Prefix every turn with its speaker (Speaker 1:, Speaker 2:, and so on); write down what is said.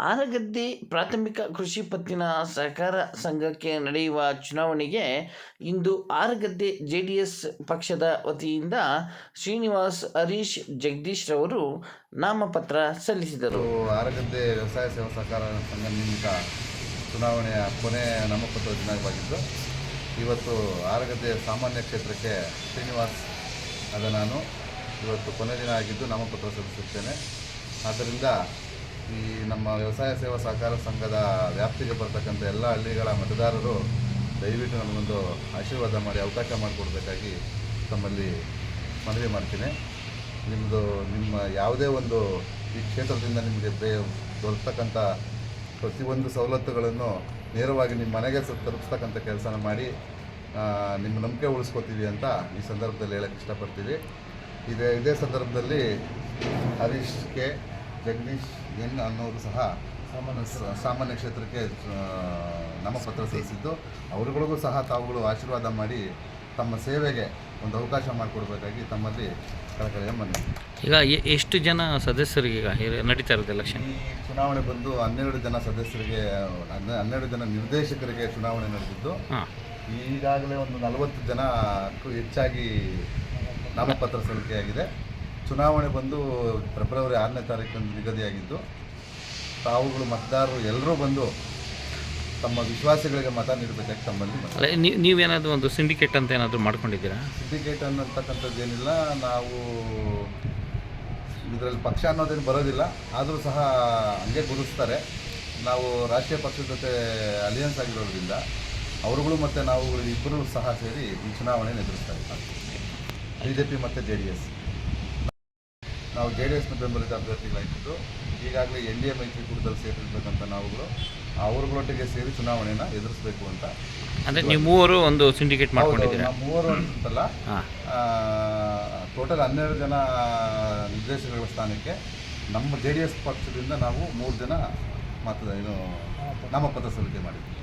Speaker 1: ಆರಗದ್ದೆ ಪ್ರಾಥಮಿಕ ಕೃಷಿ ಪತ್ತಿನ ಸಹಕಾರ ಸಂಘಕ್ಕೆ ನಡೆಯುವ ಚುನಾವಣೆಗೆ ಇಂದು ಆರಗದ್ದೆ ಜೆ ಡಿ ಎಸ್ ಪಕ್ಷದ ವತಿಯಿಂದ ಶ್ರೀನಿವಾಸ್ ಹರೀಶ್ ಜಗದೀಶ್ ರವರು ನಾಮಪತ್ರ ಸಲ್ಲಿಸಿದರು.
Speaker 2: ಆರಗದ್ದೆ ವ್ಯವಸಾಯ ಸೇವಾ ಸಹಕಾರ ಸಂಘ ಚುನಾವಣೆಯ ಕೊನೆ ನಾಮಪತ್ರ ದಿನವಾಗಿದ್ದು ಇವತ್ತು ಆರಗದ್ದೆ ಸಾಮಾನ್ಯ ಕ್ಷೇತ್ರಕ್ಕೆ ಶ್ರೀನಿವಾಸ್ ಅದ ನಾನು. ಇವತ್ತು ಕೊನೆ ದಿನ ಆಗಿದ್ದು ನಾಮಪತ್ರ ಸಲ್ಲಿಸುತ್ತೇನೆ. ಆದ್ದರಿಂದ ಈ ನಮ್ಮ ವ್ಯವಸಾಯ ಸೇವಾ ಸಹಕಾರ ಸಂಘದ ವ್ಯಾಪ್ತಿಗೆ ಬರ್ತಕ್ಕಂಥ ಎಲ್ಲ ಹಳ್ಳಿಗಳ ಮತದಾರರು ದಯವಿಟ್ಟು ನಮಗೊಂದು ಆಶೀರ್ವಾದ ಮಾಡಿ ಅವಕಾಶ ಮಾಡಿಕೊಡ್ಬೇಕಾಗಿ ತಮ್ಮಲ್ಲಿ ಮನವಿ ಮಾಡ್ತೀನಿ. ನಿಮ್ಮದು ನಿಮ್ಮ ಯಾವುದೇ ಒಂದು ಈ ಕ್ಷೇತ್ರದಿಂದ ನಿಮಗೆ ಬೇ, ದೊರಕತಕ್ಕಂಥ ಪ್ರತಿಯೊಂದು ಸವಲತ್ತುಗಳನ್ನು ನೇರವಾಗಿ ನಿಮ್ಮ ಮನೆಗೆ ತಲುಪಿಸ್ತಕ್ಕಂಥ ಕೆಲಸನ ಮಾಡಿ ನಿಮ್ಮ ನಂಬಿಕೆ ಉಳಿಸ್ಕೋತೀವಿ ಅಂತ ಈ ಸಂದರ್ಭದಲ್ಲಿ ಹೇಳಕ್ಕೆ ಇಷ್ಟಪಡ್ತೀವಿ. ಇದೇ ಇದೇ ಸಂದರ್ಭದಲ್ಲಿ ಹರೀಶ್ ಕೆ ಜಗದೀಶ್ ಎನ್ ಅನ್ನೋರು ಸಹ ಸಾಮಾನ್ಯ ಸಾಮಾನ್ಯ ಕ್ಷೇತ್ರಕ್ಕೆ ನಾಮಪತ್ರ ಸಲ್ಲಿಸಿದ್ದು. ಅವರುಗಳಿಗೂ ಸಹ ತಾವುಗಳು ಆಶೀರ್ವಾದ ಮಾಡಿ ತಮ್ಮ ಸೇವೆಗೆ ಒಂದು ಅವಕಾಶ ಮಾಡಿಕೊಡ್ಬೇಕಾಗಿ ತಮ್ಮಲ್ಲಿ ಕಳಕಳಿಯ ಮನವಿ.
Speaker 3: ಈಗ ಎಷ್ಟು ಜನ ಸದಸ್ಯರಿಗೆ ಈಗ ನಡೀತಾ ಇರೋದು ಎಲೆಕ್ಷನ್
Speaker 2: ಈ ಚುನಾವಣೆ ಬಂದು ಹನ್ನೆರಡು ಜನ ಸದಸ್ಯರಿಗೆ ಹನ್ನೆ- ಹನ್ನೆರಡು ಜನ ನಿರ್ದೇಶಕರಿಗೆ ಚುನಾವಣೆ ನಡೆದಿದ್ದು. ಈಗಾಗಲೇ ಒಂದು ನಲವತ್ತು ಜನಕ್ಕೂ ಹೆಚ್ಚಾಗಿ ನಾಮಪತ್ರ ಸಲ್ಲಿಕೆಯಾಗಿದೆ. ಚುನಾವಣೆ ಬಂದು ಫೆಬ್ರವರಿ ಆರನೇ ತಾರೀಕಂದು ನಿಗದಿಯಾಗಿದ್ದು ತಾವುಗಳು ಮತದಾರರು ಎಲ್ಲರೂ ಬಂದು ತಮ್ಮ ವಿಶ್ವಾಸಿಗಳಿಗೆ ಮತ ನೀಡಬೇಕಾಗಿ ತಮ್ಮಲ್ಲಿ
Speaker 3: ನೀವು ನೀವೇನಾದರೂ ಒಂದು ಸಿಂಡಿಕೇಟ್ ಅಂತ ಏನಾದರೂ ಮಾಡ್ಕೊಂಡಿದ್ದೀರಾ?
Speaker 2: ಸಿಂಡಿಕೇಟ್ ಅನ್ನತಕ್ಕಂಥದ್ದು ಏನಿಲ್ಲ ನಾವು ಇದರಲ್ಲಿ ಪಕ್ಷ ಅನ್ನೋದೇನು ಬರೋದಿಲ್ಲ ಆದರೂ ಸಹ ಹಂಗೆ ಗುರುತಿಸ್ತಾರೆ. ನಾವು ರಾಷ್ಟ್ರೀಯ ಪಕ್ಷದ ಜೊತೆ ಅಲಿಯನ್ಸ್ ಆಗಿರೋದ್ರಿಂದ ಅವರುಗಳು ಮತ್ತು ನಾವು ಇಬ್ಬರು ಸಹ ಸೇರಿ ಈ ಚುನಾವಣೆಯನ್ನು ಎದುರಿಸ್ತಾರೆ. ಬಿ ಜೆ ಪಿ ಮತ್ತು ಜೆ ಡಿ ಎಸ್. ನಾವು ಜೆ ಡಿ ಎಸ್ನ ಬೆಂಬಲಿತ ಅಭ್ಯರ್ಥಿಗಳಾಗಿದ್ದು ಈಗಾಗಲೇ ಎನ್ ಡಿ ಎ ಮೈತ್ರಿಕೂಟದಲ್ಲಿ ಸೇರಿರ್ತಕ್ಕಂಥ ನಾವುಗಳು. ಅವರುಗಳೊಟ್ಟಿಗೆ ಸೇರಿ ಚುನಾವಣೆಯನ್ನು ಎದುರಿಸಬೇಕು ಅಂತ.
Speaker 3: ಅಂದರೆ ನೀವು ಮೂವರು ಒಂದು ಸಿಂಡಿಕೇಟ್ ಮಾಡ್ಕೊಂಡಿದ್ದೀರಿ?
Speaker 2: ನಾವು ಮೂವರು ಅಂತಲ್ಲ. ಟೋಟಲ್ ಹನ್ನೆರಡು ಜನ ನಿರ್ದೇಶಕರ ಸ್ಥಾನಕ್ಕೆ ನಮ್ಮ ಜೆ ಡಿ ಎಸ್ ಪಕ್ಷದಿಂದ ನಾವು ಮೂರು ಜನ ಮತ ಏನು ನಾಮಪತ್ರ ಸಲ್ಲಿಕೆ ಮಾಡಿದ್ವಿ.